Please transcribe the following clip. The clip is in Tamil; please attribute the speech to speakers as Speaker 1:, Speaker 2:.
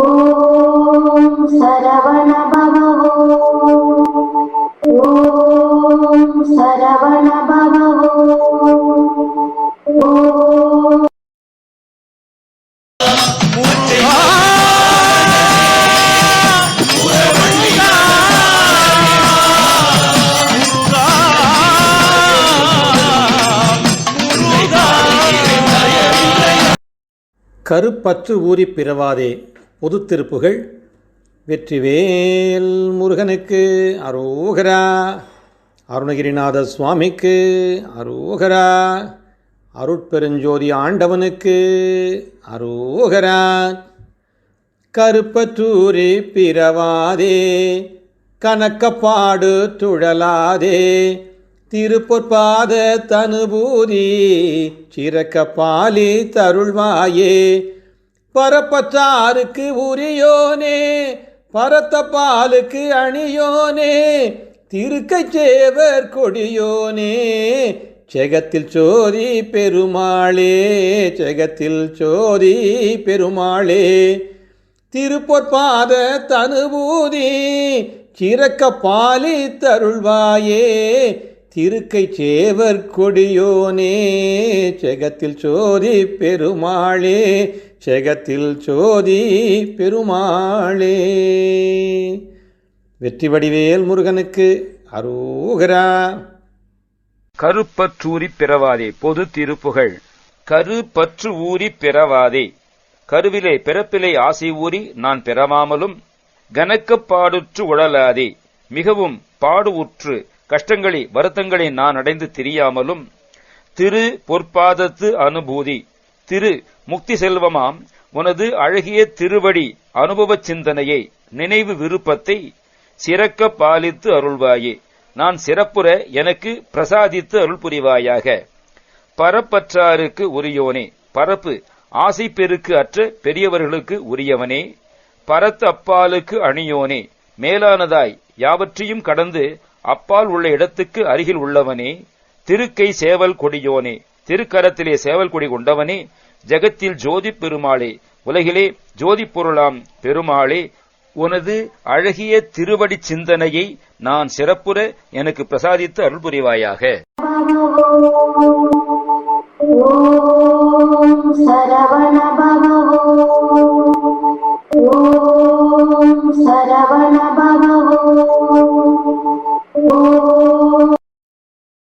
Speaker 1: ஓம் சரவண
Speaker 2: கருப்பற்று ஊறி பிறவாதே. பொதுத் திருப்புகள் வெற்றிவேல் முருகனுக்கு அரோகரா. அருணகிரிநாத சுவாமிக்கு அரோகரா. அருட்பெருஞ்சோதி ஆண்டவனுக்கு அரோகரா. கருப்பற்றூரி பிறவாதே. கணக்கப்பாடு துழலாதே. திருப்பொற்பாத தனுபூதி சிறக்க பாலி தருள்வாயே. பரப்பற்றாருக்கு உரியோனே பரத்த பாலுக்கு அணியோனே திருக்கை சேவர் கொடியோனே. செகத்தில் சோதி பெருமாளே செகத்தில் சோதி பெருமாளே. திருப்பொற்பாத தனுபூதி சிறக்க பாலி தருள்வாயே. திருக்கை சேவர் கொடியோனே செகத்தில் சோதி பெருமாளே செகத்தில் சோதி பெருமாளே. வெற்றி வடிவேல் முருகனுக்கு அரூகரா.
Speaker 3: கருப்பற்றூரி பிறவாதே பொது திருப்புகள் கருப்பற்று ஊறி பிறவாதே. கருவிலே பிறப்பிலே ஆசை ஊறி நான் பிறவாமலும் கனக்கப் பாடுற்று உழலாதே. மிகவும் பாடு உற்று கஷ்டங்களை வருத்தங்களை நான் அடைந்து தெரியாமலும் திரு பொற்பாதத்து அனுபூதி திரு முக்தி செல்வமாம் உனது அழகிய திருவடி அனுபவ சிந்தனையை நினைவு விருப்பத்தை சிறக்க பாலித்து அருள்வாயே. நான் சிறப்புற எனக்கு பிரசாதித்து அருள் புரிவாயாக பரப்பற்றாருக்கு உரியோனே பரப்பு ஆசை பெருக்கு அற்ற பெரியவர்களுக்கு உரியவனே பரத்து அப்பாலுக்கு அணியோனே மேலானதாய் யாவற்றையும் கடந்து அப்பால் உள்ள இடத்துக்கு அருகில் உள்ளவனே திருக்கை சேவல் கொடியோனே திருக்கரத்திலே சேவல் கொடி கொண்டவனே ஜெகத்தில் ஜோதி பெருமாளே உலகிலே ஜோதி பொருளாம் பெருமாளே உனது அழகிய திருவடி சிந்தனையை நான் சிறப்புற எனக்கு பிரசாதித்து அருள் புரிவாயாக.
Speaker 1: சரவண